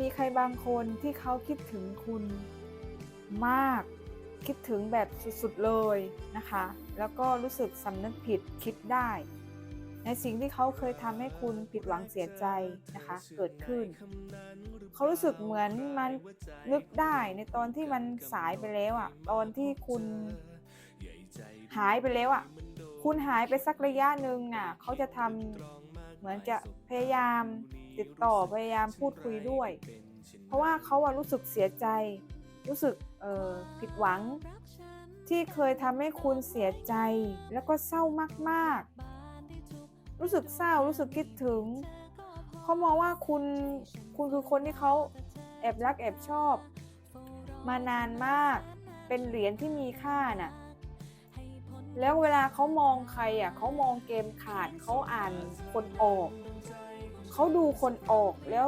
มีใครบางคนที่เขาคิดถึงคุณมาก คิดถึงแบบสุดๆเลยนะคะ แล้วก็รู้สึกสำนึกผิดคิดได้ ในสิ่งที่เขาเคยทำให้คุณผิดหวังเสียใจนะคะ เกิดขึ้น เขารู้สึกเหมือนมันนึกได้ในตอนที่มันสายไปแล้วอะตอนที่คุณหายไปแล้วอะ คุณหายไปสักระยะหนึ่งน่ะ เขาจะทำเหมือนจะพยายาม ติดต่อพยายามพูดคุยด้วย เพราะว่าเขาอะรู้สึกเสียใจ รู้สึกเออผิดหวัง ที่เคยทำให้คุณเสียใจ แล้วก็เศร้ามากๆ รู้สึกเศร้ารู้สึกคิดถึงเขามองว่าคุณคุณคือคนที่เขาแอบรักแอบชอบ มานานมากเป็นเหรียญที่มีค่าน่ะแล้วเวลาเขามองใครอะเขามองเกมขาดเขาอ่านคนออก เขาดูคนออกแล้ว